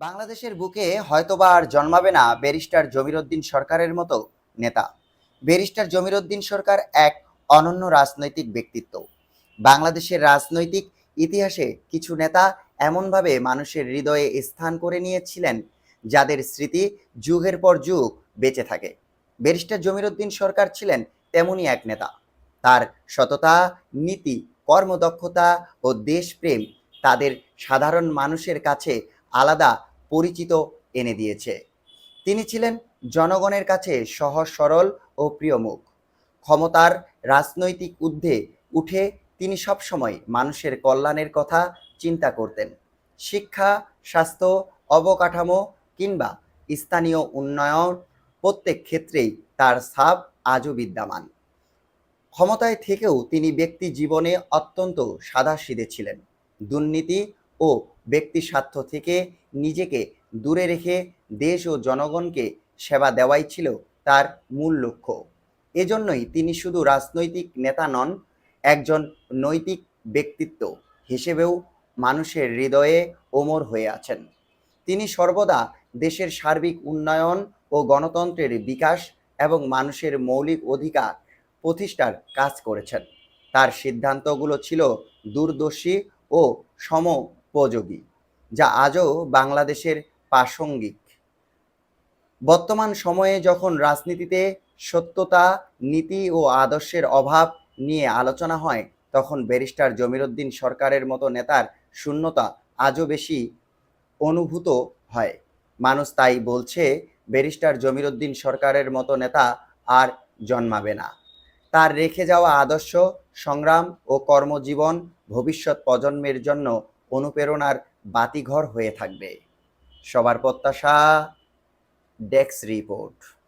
বাংলাদেশের বুকে হয়তোবা আর জন্মাবে না ব্যারিস্টার জমিরুদ্দিন সরকারের মতো নেতা। ব্যারিস্টার জমিরুদ্দিন সরকার এক অনন্য রাজনৈতিক ব্যক্তিত্ব। বাংলাদেশের রাজনৈতিক ইতিহাসে কিছু নেতা এমনভাবে মানুষের হৃদয়ে স্থান করে নিয়েছিলেন যাদের স্মৃতি যুগের পর যুগ বেঁচে থাকে। ব্যারিস্টার জমিরুদ্দিন সরকার ছিলেন তেমনই এক নেতা। তার সততা, নীতি, কর্মদক্ষতা ও দেশপ্রেম তাদের সাধারণ মানুষের কাছে আলাদা পরিচিত এনে দিয়েছে। তিনি ছিলেন জনগণের কাছে সহজ, সরল ও প্রিয় মুখ। ক্ষমতার রাজনৈতিক ঊর্ধ্বে উঠে তিনি সবসময় মানুষের কল্যাণের কথা চিন্তা করতেন। শিক্ষা, স্বাস্থ্য, অবকাঠামো কিংবা স্থানীয় উন্নয়ন প্রত্যেক ক্ষেত্রেই তার ছাপ আজও বিদ্যমান। ক্ষমতায় থেকেও তিনি ব্যক্তি জীবনে অত্যন্ত সাদাসিধে ছিলেন। দুর্নীতি ও ব্যক্তি স্বার্থ থেকে নিজেকে দূরে রেখে দেশ ও জনগণকে সেবা দেওয়াই ছিল তার মূল লক্ষ্য। এজন্যই তিনি শুধু রাজনৈতিক নেতা নন, একজন নৈতিক ব্যক্তিত্ব হিসেবেও মানুষের হৃদয়ে ওমর হয়ে আছেন। তিনি সর্বদা দেশের সার্বিক উন্নয়ন ও গণতন্ত্রের বিকাশ এবং মানুষের মৌলিক অধিকার প্রতিষ্ঠার কাজ করেছেন। তার সিদ্ধান্তগুলো ছিল দূরদর্শী ও সমোপযোগী যা আজও বাংলাদেশের প্রাসঙ্গিক। বর্তমান সময়ে যখন রাজনীতিতে সত্যতা, নীতি ও আদর্শের অভাব নিয়ে আলোচনা হয়, তখন ব্যারিস্টার জমিরুদ্দিন সরকারের মতো নেতার শূন্যতা আজও বেশি অনুভূত হয়। মানুষ তাই বলছে, ব্যারিস্টার জমিরুদ্দিন সরকারের মতো নেতা আর জন্মাবে না। তার রেখে যাওয়া আদর্শ, সংগ্রাম ও কর্মজীবন ভবিষ্যৎ প্রজন্মের জন্য অনুপ্রেরণার বাতিঘর হয়ে থাকবে। সবার প্রত্যাশা ডেক্স রিপোর্ট।